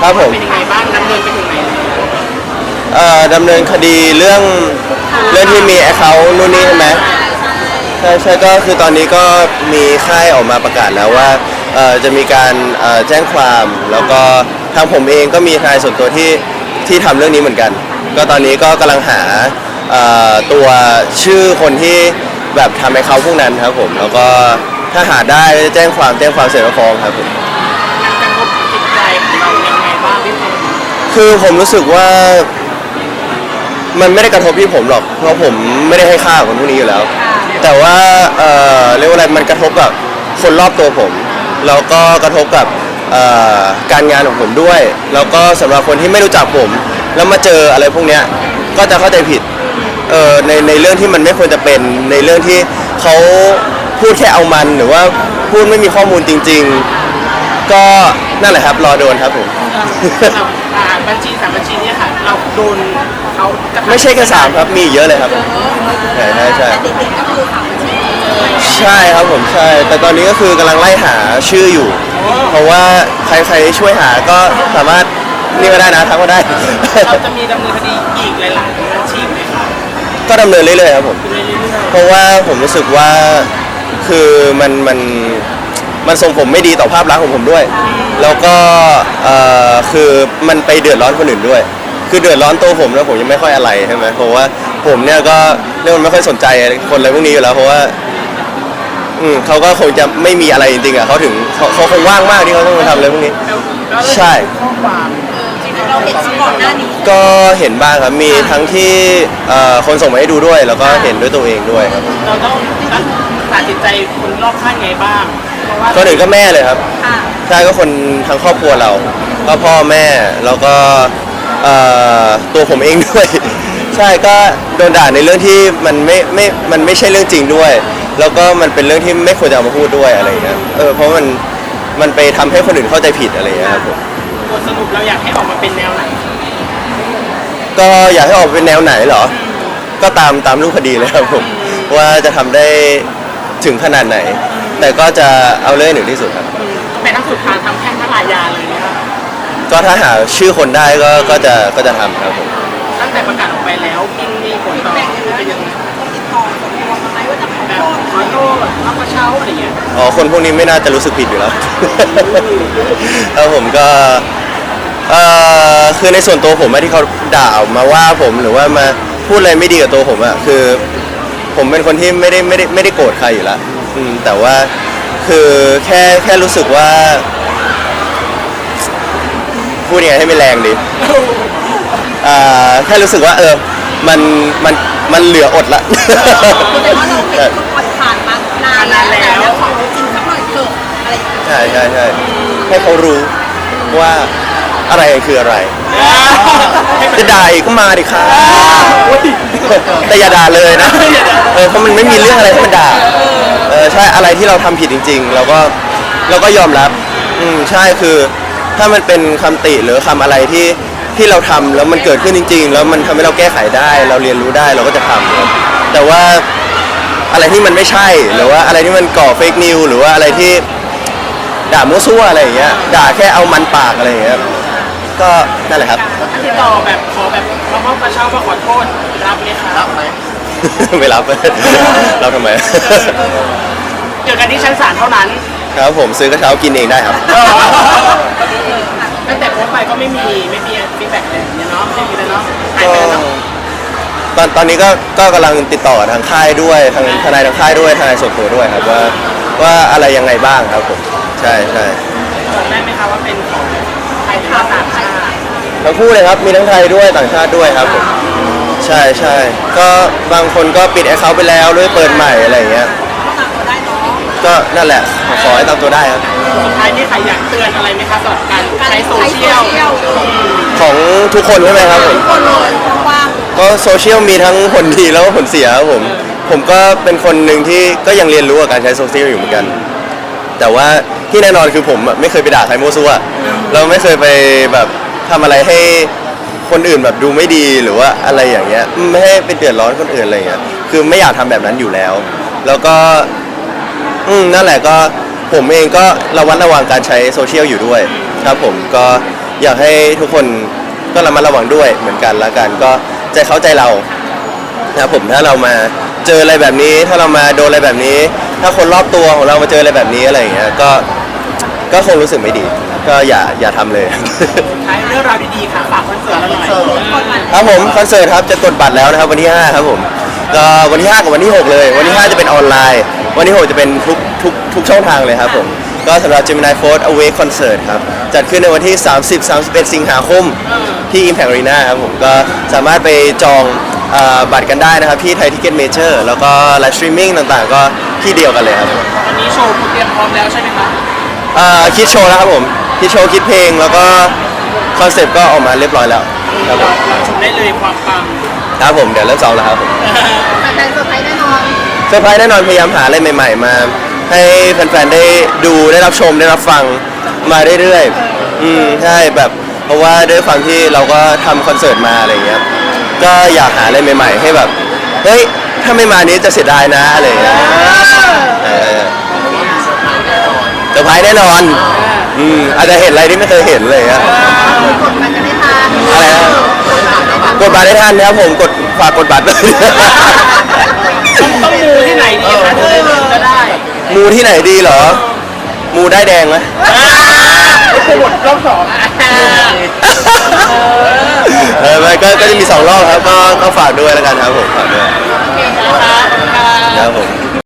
ครับผมเป็นยังไงบ้างดำเนินไปถึงไหนแล้วเอ่อดำเนินคดีเรื่องเรื่องที่มีแอคเคาท์นู่นนี่ใช่ไหมใช่ใช่ก็คือตอนนี้ก็มีค่ายออกมาประกาศแล้วว่าเอ่อจะมีการเอ่อแจ้งความแล้วก็ทางผมเองก็มีทนายส่วนตัวที่ที่ทำเรื่องนี้เหมือนกัน ก็ตอนนี้ก็กำลังหาเอ่อตัวชื่อคนที่แบบทำแอคเคาท์พวกนั้นครับผม แล้วก็ถ้าหาได้จะแจ้งความแจ้งความเสร็จแล้วฟ้องครับผม มันกระทบจิตใจของเรายังไงบ้างพี่พงศ์ คือผมรู้สึกว่า มันไม่ได้กระทบที่ผมหรอก เพราะผมไม่ได้ให้ค่ากับคนพวกนี้อยู่แล้ว แต่ว่าเอ่อเรียกว่าอะไรมันกระทบกับคนรอบตัวผมแล้วก็กระทบกับเอ่อการงานของผมด้วย แล้วก็สำหรับคนที่ไม่รู้จักผม แล้วมาเจออะไรพวกเนี้ยก็จะเข้าใจผิดเออในในเรื่องที่มันไม่ควรจะเป็นในเรื่องที่เขาพูดแค่เอามันหรือว่าพูดไม่มีข้อมูลจริง ๆ ก็นั่นแหละครับรอโดนครับผมเรา อ่าบัญชีสามบัญชีเนี่ยค่ะ เราโดนเขากระทำไม่ใช่แค่สามครับมีอีกเยอะเลยครับใช่ใช่ใช่แต่เด็กๆก็คือสามบัญชีใช่ครับผมใช่ แต่ตอนนี้ก็คือกำลังไล่หาชื่ออยู่ เพราะว่าใครใครช่วยหาก็สามารถนี่ก็ได้นะทักก็ได้ เราจะมีดำเนินคดีอีกหลายๆบัญชีไหมคะก็ดำเนินเรื่อยๆครับผมเรื่อยเพราะว่าผมรู้สึกว่าคือมันมัน มันส่งผมไม่ดีต่อภาพลักษณ์ของผมด้วย แล้วก็เอ่อคือมันไปเดือดร้อนคนอื่นด้วย คือเดือดร้อนตัวผมแล้วผมยังไม่ค่อยอะไรใช่ไหมเพราะว่าผมเนี่ยก็เรื่องมันไม่ค่อยสนใจคนอะไรพวกนี้อยู่แล้วเพราะว่าอืมเขาก็คงจะไม่มีอะไรจริงๆอะเขาถึงเขาเขาคงว่างมากที่เขาต้องมาทำอะไรพวกนี้ๆแล้วแล้วใช่ข้อความเราเห็นก่อนหน้านี้ก็เห็นบ้างครับ มีทั้งที่เอ่อคนส่งมาให้ดูด้วย แล้วก็เห็นด้วยตัวเองด้วยครับ เราต้องรักษาจิตใจคนรอบข้างไงบ้าง เพราะว่าก็หนึ่งก็แม่เลยครับ ค่ะใช่ก็คนทั้งครอบครัวเรา ก็พ่อแม่แล้วก็เอ่อตัวผมเองด้วย ใช่ก็โดนด่าในเรื่องที่มันไม่ไม่มันไม่ใช่เรื่องจริงด้วย แล้วก็มันเป็นเรื่องที่ไม่ควรจะเอามาพูดด้วยอะไรอย่างเงี้ยเออเพราะมันมันไปทำให้คนอื่นเข้าใจผิดอะไรอย่างเงี้ยครับผมบทสรุปเราอยากให้ออกมาเป็นแนวไหนก็อยากให้ออกเป็นแนวไหนเหรอ ก็ตามตามรูปคดีเลยครับผมว่าจะทำได้ถึงขนาดไหน แต่ก็จะเอาเรื่องให้หนึ่งที่สุดครับไปทั้งสุดทางทำแพ่งทลายยาเลยนะครับก็ถ้าหาชื่อคนได้ก็ก็จะก็จะทำครับผมตั้งแต่ประกาศออกไปแล้วกินมีผลต่อเป็นยังไงต้องติดต่อส่วนตัวมาไหมว่าจะขอแบโทบษขอโทษรับกระเช้าอะไรอย่างเงี้ยอ๋อคนพวกนี้ไม่น่าจะรู้สึกผิดอยู่แล้วแล้วผมก็เอ่อคือในส่วนตัวผมอะที่เขาด่ามาว่าผมหรือว่ามาพูดอะไรไม่ดีกับตัวผมอะคือ ผมเป็นคนที่ไม่ได้ไม่ได้ไม่ได้โกรธใครอยู่แล้ว อืมแต่ว่าคือแค่แค่รู้สึกว่า พูดยังไงให้ไม่แรงดีอ่าแค่รู้สึกว่าเออ มันมันมันเหลืออดละ แต่ว่าเราเห็นคนผ่านมานานแล้วแต่แล้วขอจริงสักหน่อยเถอะอะไรอย่างเงี้ยใช่ใช่ใช่ให้เขารู้ว่าอะไรคืออะไร จะด่าอีกก็มาดิครับแต่อย่าด่าเลยนะเออเพราะมันไม่มีเรื่องอะไรให้มันด่า เอ อใช่อะไรที่เราทำผิดจริง ๆ เราก็เราก็ยอมรับ อืมใช่คือถ้ามันเป็นคำติหรือคำอะไรที่ที่เราทำแล้วมันเกิดขึ้นจริง ๆ แล้วมันทำให้เราแก้ไขได้ เราเรียนรู้ได้เราก็จะทำครับแต่ว่าอะไรที่มันไม่ใช่หรือว่าอะไรที่มันก่อเฟกนิวหรือว่าอะไรที่ด่ามั่วซั่วอะไรอย่างเงี้ยด่าแค่เอามันปากอะไรอย่างเงี้ยก็นั่นแหละครับถ้าติดต่อแบบขอแบบมามอบกระเช้ามาขอโทษรับไหมคะรับไหม ไม่รับเราทำไม เจอกันที่ชั้นศาลเท่านั้น ครับผมซื้อกระเช้ากินเองได้ครับ ตั้งแต่โพสต์ไปก็ไม่มีไม่มีฟีดแบ็กเลยเนี่ยเนาะไม่มีเลยเนาะหายก็ไปแล้วเนาะตอนตอนนี้ก็ก็กำลังติดต่อกับทางค่ายด้วยทางทนายทางค่ายด้วยทนายส่วนตัวด้วยครับว่าว่าอะไรยังไงบ้างครับผมใช่ใช่บอกได้ไหมคะว่าเป็นของไทยหรือว่าต่างชาติทั้งคู่เลยครับมีทั้งไทยด้วยต่างชาติด้วยครับผมใช่ใช่ก็บางคนก็ปิดแอคเคาท์ไปแล้วด้วยเปิดใหม่อะไรอย่างเงี้ย ก็นั่นแหละขอขอให้ตามตัวได้ครับ สุดท้ายนี่ใครอยากเตือนอะไรไหมคะสำหรับการใช้โซเชียลของทุกคนใช่ไหมครับผม คนเลยว่างก็โซเชียลมีทั้งผลดีแล้วก็ผลเสียครับผม ผมก็เป็นคนหนึ่งที่ก็ยังเรียนรู้กับการใช้โซเชียลอยู่เหมือนกัน แต่ว่าที่แน่นอนคือผมอะไม่เคยไปด่าใครมั่วซั่วเราไม่เคยไปแบบทำอะไรให้คนอื่นแบบดูไม่ดีหรือว่าอะไรอย่างเงี้ย ไม่ให้ไปเดือดร้อนคนอื่นอะไรอย่างเงี้ย คือไม่อยากทำแบบนั้นอยู่แล้ว แล้วก็ อืมนั่นแหละก็ผมเองก็ระวัดระวังการใช้โซเชียลอยู่ด้วยครับผมก็อยากให้ทุกคนก็ระมัดระวังด้วยเหมือนกันละกันก็ใจเขาใจเรานะครับผมถ้าเรามาเจออะไรแบบนี้ ถ้าเรามาโดนอะไรแบบนี้ ถ้าคนรอบตัวของเรามาเจออะไรแบบนี้อะไรอย่างเงี้ยก็ก็คงรู้สึกไม่ดี ก็อย่าอย่าทำเลย ท้ายเรื่องราวดีๆค่ะฝากคอนเสิร์ตเราหน่อย ครับผมคอนเสิร์ตครับจะกดบัตรแล้วนะครับวันที่ 5 ครับผม ก็วันที่ 5 กับวันที่ 6 เลย วันที่ 5 จะเป็นออนไลน์ วันที่ 6 จะเป็นทุกทุกทุกช่องทางเลยครับผม ก็สำหรับ Gemini Force Awake Concert ครับ จัดขึ้นในวันที่ 30 31 สิงหาคมที่ Impact Arena ครับผม ก็สามารถไปจองเอ่อบัตรกันได้นะครับ ที่ไทยทิเก็ตเมเจอร์แล้วก็ไลฟ์สตรีมมิ่งต่างๆ ก็ที่เดียวกันเลยครับตอนนี้โชว์คุณเตรียมพร้อมแล้วใช่ไหมคะเอ่อคิดโชว์แล้วครับผม คิดโชว์คิดเพลงแล้วก็คอนเซปต์ก็ออกมาเรียบร้อยแล้วครับผมเราชมได้เลยความปัง ครับผมเดี๋ยวเริ่มซ้อมแล้วครับผมแฟนๆเซอร์ไพรส์แน่นอนเซอร์ไพรส์แน่นอนพยายามหาอะไรใหม่ ๆ มา ให้แฟนๆได้ดูได้รับชมได้รับฟังมาเรื่อยๆอืมใช่แบบเพราะว่าด้วยความที่เราก็ทำคอนเสิร์ตมาอะไรอย่างเงี้ยก็อยากหาอะไรใหม่ ๆ ให้แบบเฮ้ยถ้าไม่มานี้จะเสียดายนะอะไรอย่างเงี้ยเออเซอร์ไพรส์แน่นอนอืมอาจจะเห็นอะไรที่ไม่เคยเห็นเลยอะกดมันจะได้ทานอะไรนะ กดบัตรได้ทันนะครับผมกดฝากกดบัตรด้วยต้องต้องมูที่ไหนดีคะถึงจะจะได้มูที่ไหนดีเหรอ มูได้แดงไหมโปรโมทรอบสองอะเออมันก็ก็จะมีสองรอบครับก็ก็ฝากด้วยแล้วกันครับผมฝากด้วยโอเคค่ะครับผม